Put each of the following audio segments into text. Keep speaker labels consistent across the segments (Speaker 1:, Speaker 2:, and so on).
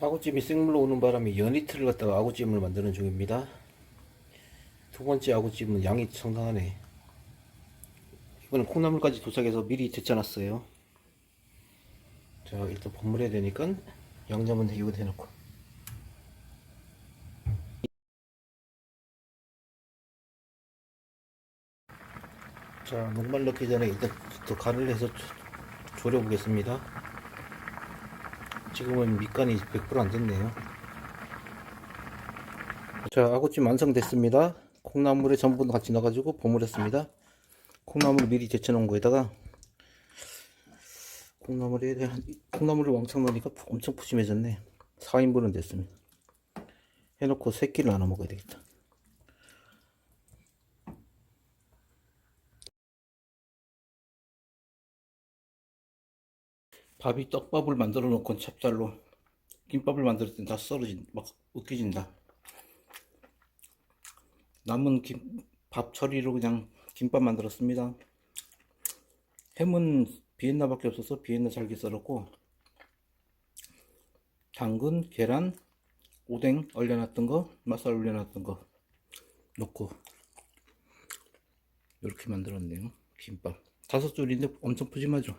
Speaker 1: 아구찜이 생물로 오는 바람에 연이틀을 갖다가 아구찜을 만드는 중입니다. 두 번째 아구찜은 양이 상당하네. 이번엔 콩나물까지 도착해서 미리 데쳐놨어요. 자, 일단 버무려야 되니까 양념은 이거 해놓고. 자, 녹말 넣기 전에 일단 더 간을 해서 조- 졸여보겠습니다. 지금은 밑간이 100%안 됐네요. 자, 아구찜 완성됐습니다. 콩나물에 전분 같이 넣어가지고 버무렸습니다. 콩나물 미리 데쳐놓은 거에다가 콩나물에 한- 콩나물을 왕창 넣으니까 푸- 엄청 푸짐해졌네. 4인분은 됐습니다. 해놓고 세 끼를 나눠 먹어야 되겠다. 밥이 떡밥을 만들어 놓고 찹쌀로 김밥을 만들 땐다 썰어진 막 으깨진다. 남은 김, 밥 처리로 그냥 김밥 만들었습니다. 햄은 비엔나밖에 없어서 비엔나 잘게 썰었고 당근, 계란, 오뎅 얼려놨던 거, 맛살 올려놨던 거 넣고 이렇게 만들었네요. 김밥 다섯 줄인데 엄청 푸짐하죠.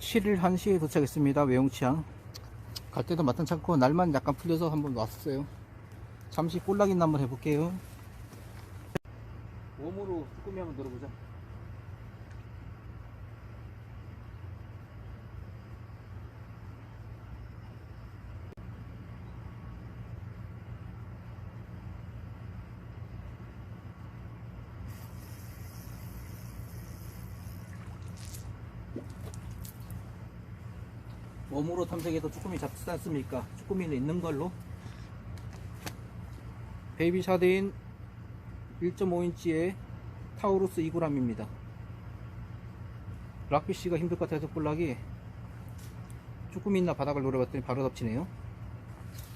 Speaker 1: 7일 1시에 도착했습니다. 외용치항. 갈 때도 마땅치 않고 날만 약간 풀려서 한번 왔어요. 잠시 볼락인 한번 해볼게요. 웜으로 쭈꾸미 한번 들어보자. 웜으로 탐색해서 쭈꾸미 잡지 않습니까? 쭈꾸미는 있는 걸로. 베이비 샤드인 1.5인치의 타우루스 2g입니다. 락피쉬가 힘들 것 같아서 볼락이 쭈꾸미 있나 바닥을 노려봤더니 바로 덮치네요.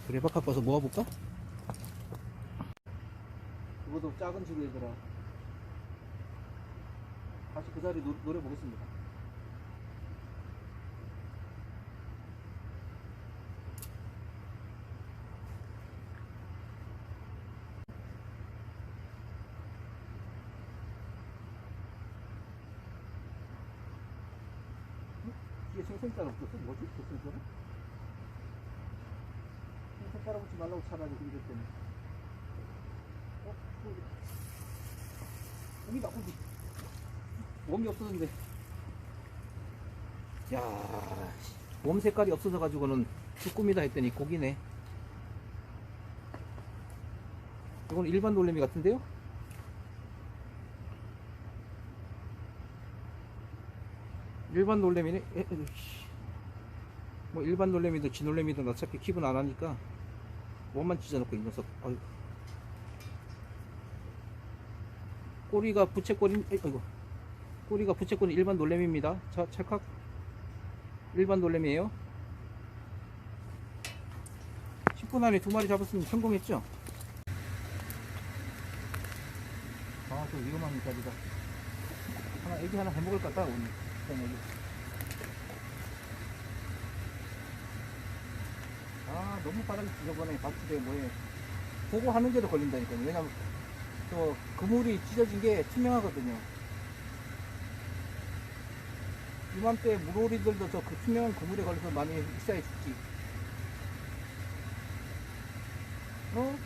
Speaker 1: 그래 바깥 봐서 모아볼까? 그것도 작은 지구이더라. 다시 그 자리 노, 노려보겠습니다. 생생자가 없었어? 뭐지? 그 생생자가? 생생자라 붙지 말라고 차라리 때는. 어? 고기. 고기다, 고기. 몸이 없어졌는데. 야, 몸 색깔이 없어져가지고는 쭈꾸미다 했더니 고기네. 이건 일반 놀래미 같은데요? 일반 놀래미네. 뭐 일반 놀래미도 진놀래미도 어차피 킵은 안 하니까 몸만 찢어놓고 이 녀석. 아이고. 꼬리가 부채꼬리. 아이고. 꼬리가 부채꼬리 일반 놀래미입니다. 자, 찰칵. 일반 놀래미에요. 10분 안에 두 마리 잡았으면 성공했죠? 아, 저 위험한 자리다. 하나, 애기 하나 해먹을 것 같다, 오늘. 아, 너무 바닥이 지저분해. 박수대 뭐에. 보고 하는 게도 걸린다니까요. 왜냐면, 저, 그물이 찢어진 게 투명하거든요. 이맘때 물오리들도 저 그 투명한 그물에 걸려서 많이 익사해 죽지. 어?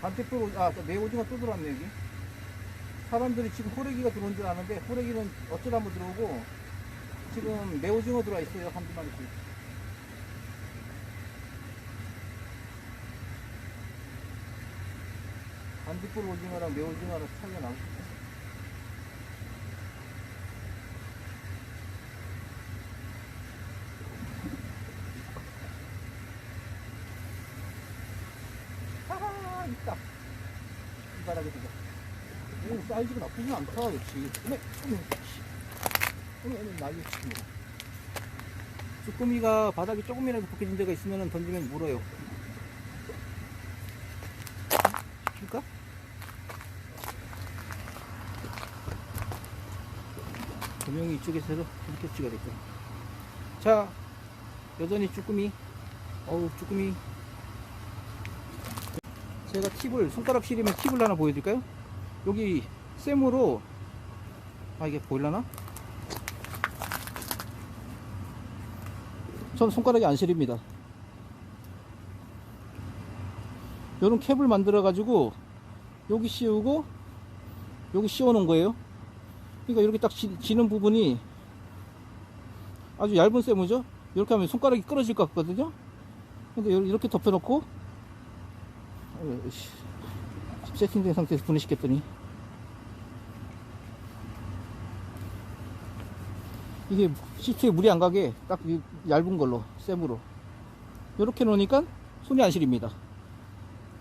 Speaker 1: 반대쪽으로, 아, 저 매오징어 또 들어왔네, 여기. 사람들이 지금 호래기가 들어온 줄 아는데, 호래기는 어쩌다 한번 들어오고, 지금 매오징어 들어와 있어요, 한두 마리씩. 반딧불 오징어랑 매오징어랑 차이가 나고 싶어. 하하, 있다. 이 바닥에 들어. 이 사이즈가 나쁘지 않다 그렇지 근데 오늘 날개 치고 쭈꾸미가 바닥에 조금이라도 벗겨진 데가 있으면 던지면 물어요 줄까? 조명이 이쪽에서 이렇게 찍어야 될 거야 자 여전히 쭈꾸미 어우 쭈꾸미 제가 팁을 손가락 시리면 팁을 하나 보여드릴까요? 여기 쌤으로, 아, 이게 보일라나? 전 손가락이 안 시립니다. 요런 캡을 만들어 가지고 여기 씌우고 여기 씌워 놓은 거예요. 그러니까 이렇게 딱 지, 지는 부분이 아주 얇은 쇠무죠. 이렇게 하면 손가락이 끊어질 것 같거든요. 근데 요- 이렇게 덮여 놓고 어, 씨, 세팅된 상태에서 분해시켰더니 이게 시트에 물이 안 가게 딱이 얇은 걸로 쌤으로 이렇게 놓으니까 손이 안 시립니다.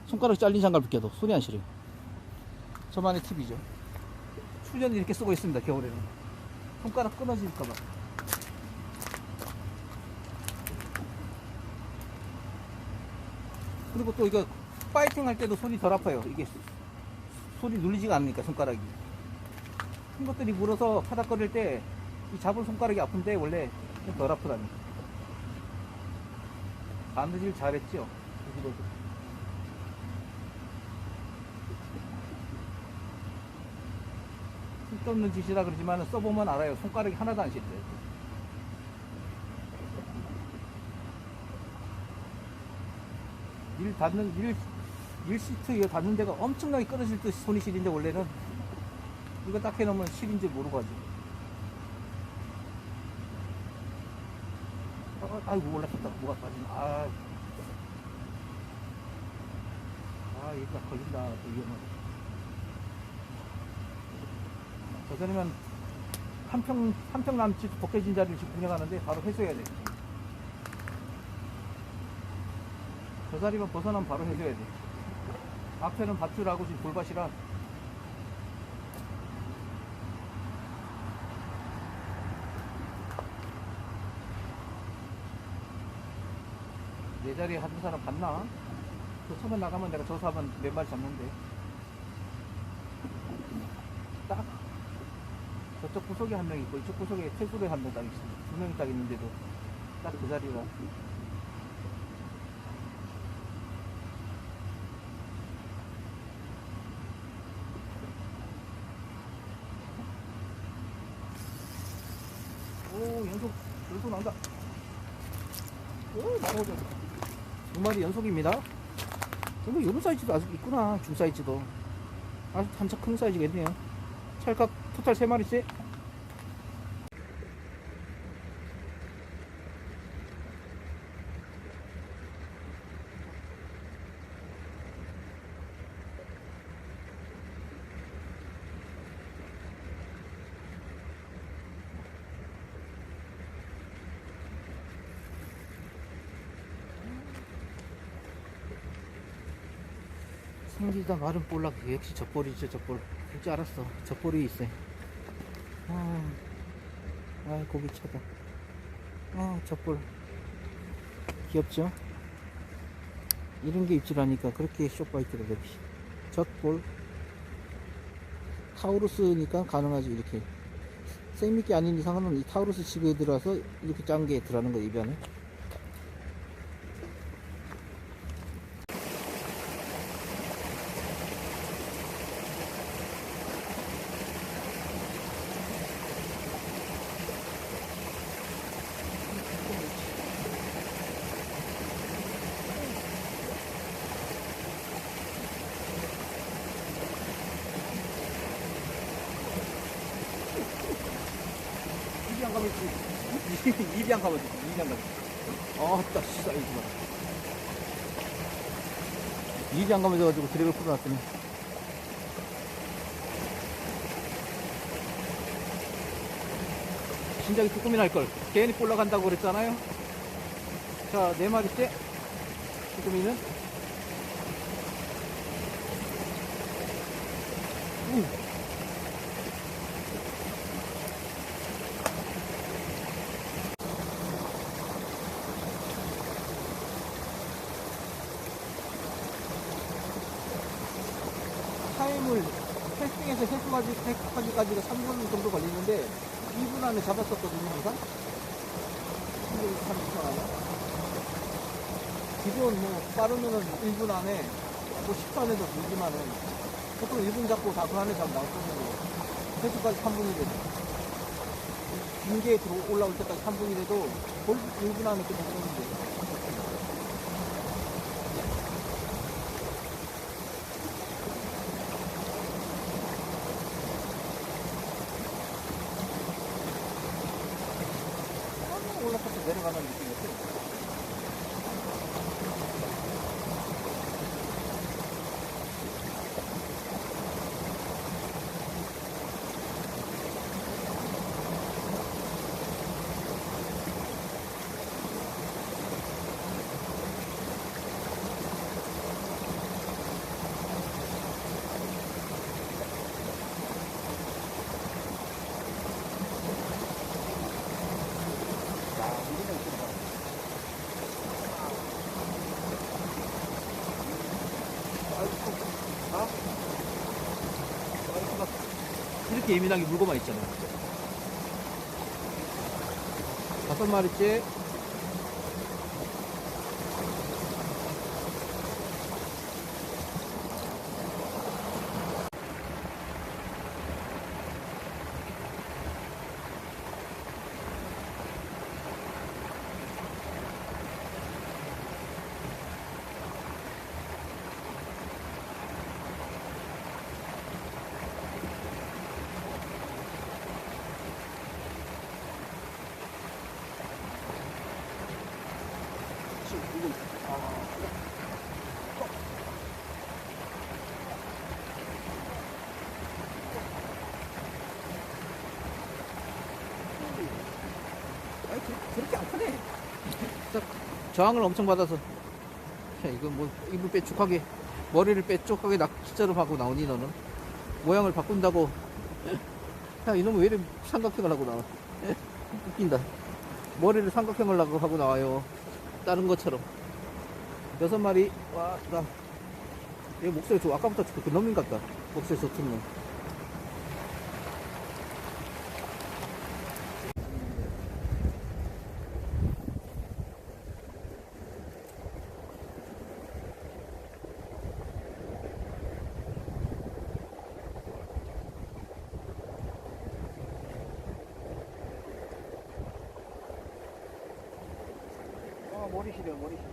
Speaker 1: 손가락 잘린 장갑을 껴도 손이 안 시려요. 저만의 팁이죠. 수전을 이렇게 쓰고 있습니다. 겨울에는 손가락 끊어질까봐. 그리고 또 이거 파이팅 할 때도 손이 덜 아파요. 이게 손이 눌리지가 않으니까 손가락이. 큰 것들이 물어서 파닥거릴 때 이 잡을 손가락이 아픈데 원래 좀덜 아프다니. 바느질 잘했죠. 여기도. 쓸데없는 짓이라 그러지만 써보면 알아요. 손가락이 하나도 안 시려요. 일 닿는 일, 일 시트 이거 닿는 데가 엄청나게 끊어질 듯 손이 시린데 원래는 이거 딱 해놓으면 줄 모르고 하지. 아, 아이고 올라섰다. 뭐가 빠지나. 아, 아 이거 걸린다. 또 위험하다. 저전이면 한평 한평 남짓 벗겨진 자리를 지금 운영하는데 바로 회수해야 돼. 저 자리만 벗어나면 바로 해줘야 돼. 앞에는 밧줄하고 지금 돌밭이라. 내 자리에 한 사람 봤나? 저 처음에 나가면 내가 저 사람 몇 마리 잡는데. 딱 저쪽 구석에 한 명 있고 이쪽 구석에 퇴소에 한 명 딱 있어. 두 명이 딱 있는데도 딱 그 자리가 오 연속 연속 나온다 오 나오죠 두 마리 연속입니다. 뭐 이런 사이즈도 아직 있구나 중 사이즈도. 아주 한참 큰 사이즈겠네요. 찰칵 토탈 세 마리째 생기다 마른 볼락 역시 젖볼이죠 젖볼. 진짜 알았어. 젖볼이 있어. 아, 아 고기 차다. 아 젖볼. 귀엽죠? 이런 게 입질하니까 그렇게 쇼파이트가 되지 젖볼. 타우루스니까 가능하지 이렇게. 생미끼 아닌 이상은 이 타우루스 집에 들어와서 이렇게 짠 게 들어가는 거 입안에 입이 안 가면 지 입이 안 가면 입이 안 가면 아따 씨다 이거 봐. 안 가면 가지고 드랙을 풀어놨더니. 진작에 쭈꾸미 날걸. 괜히 올라간다고 그랬잖아요. 자 네 마리째. 쭈꾸미는 우. 타임을
Speaker 2: 캐스팅에서 해수까지, 해수까지가 3분 정도 걸리는데 2분 안에 잡았었거든요, 항상. 3분, 30분 안에. 기본 뭐 빠르면은 1분 안에 뭐 10초 안에도 물지만은 보통 1분 잡고 다그 안에 잡 나왔거든요. 해수까지 3분이래도. 긴게 들어 올라올 때까지 3분이래도 거의 1분 안에 끝났었는데. 아, 올라가서 내려가는 느낌이었어요. 이렇게 예민하게 물고만 있잖아요. 다섯 마리째. 저항을 엄청 받아서. 야, 이거 뭐, 입을 빼쭉하게, 머리를 빼쭉하게 낚시자로 하고 나오니, 너는? 모양을 바꾼다고. 야, 이놈은 왜 이렇게 삼각형을 하고 나와? 웃긴다. 머리를 삼각형을 하고 나와요. 다른 것처럼. 여섯 마리, 와, 나. 얘 목소리 좋아. 아까부터 그 놈인 같다. 목소리 좋던 놈. 아, 머리 시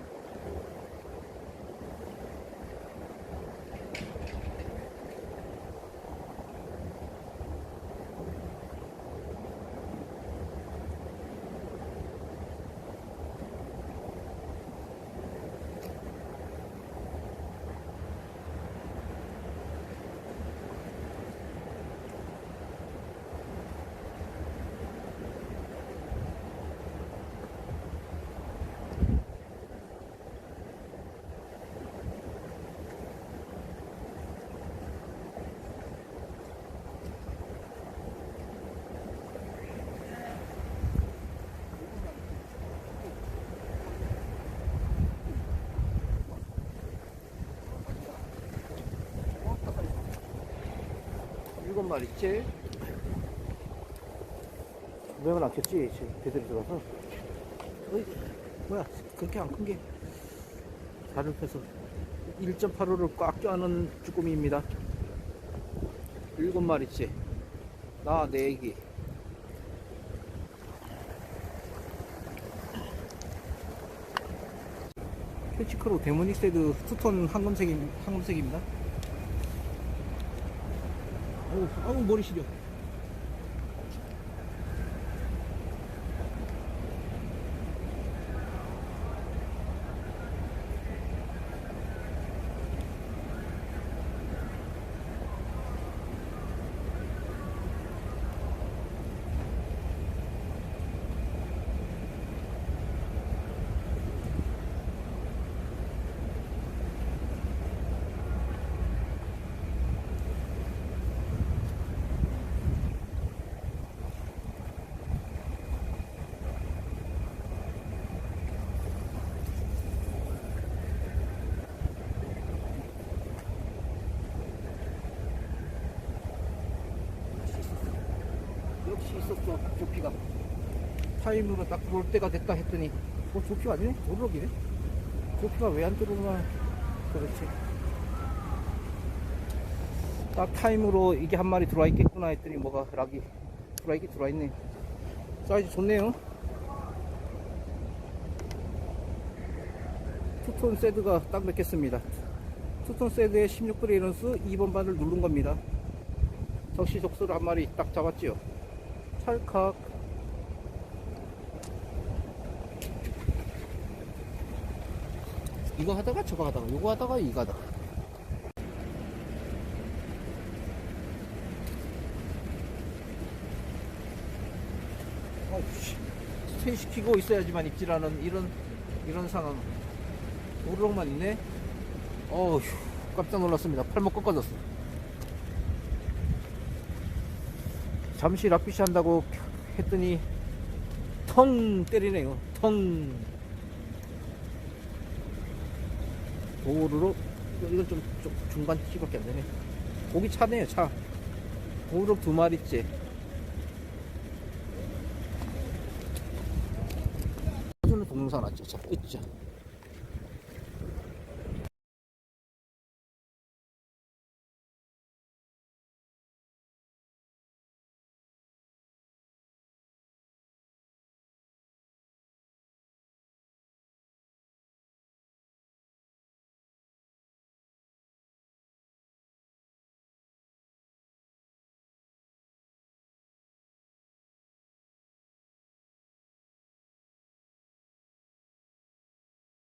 Speaker 2: 일곱 마리째. 모양은 안 켰지? 배들이 들어가서. 어이, 뭐야, 그렇게 안 큰 게. 살을 펴서 1.85를 꽉 껴안은 쭈꾸미입니다. 일곱 마리째. 나, 네 개. 캐치크로 데모닉세드 투톤 황금색이, 황금색입니다. 아우, 아우 머리 시려. 타임으로 딱볼 때가 됐다 했더니 어 조피가 아니네? 도르럭이네? 조피가 왜 안 들어오나? 그렇지. 딱 타임으로 이게 한 마리 들어와 있겠구나 했더니 뭐가 락이 들어와 있긴 들어와 있네. 사이즈 좋네요. 투톤 세드가 딱 맺겠습니다. 투톤 세드의 16불의 이런수 2번 반을 누른 겁니다. 적시적소를 한 마리 딱 잡았지요. 찰칵 이거 하다가 저거 하다가 이거 하다가 이거 하다가. 어우씨. 스테이 시키고 있어야지만 입질하는 이런 이런 상황. 오르락만 있네? 어휴 깜짝 놀랐습니다. 팔목 꺾어졌어. 잠시 락피시 한다고 했더니 텅 때리네요. 텅 도루로 이건 좀, 좀 중간 키밖에 안 되네 고기 차네요 차. 도루로 두 마리째. 났죠 자, 있죠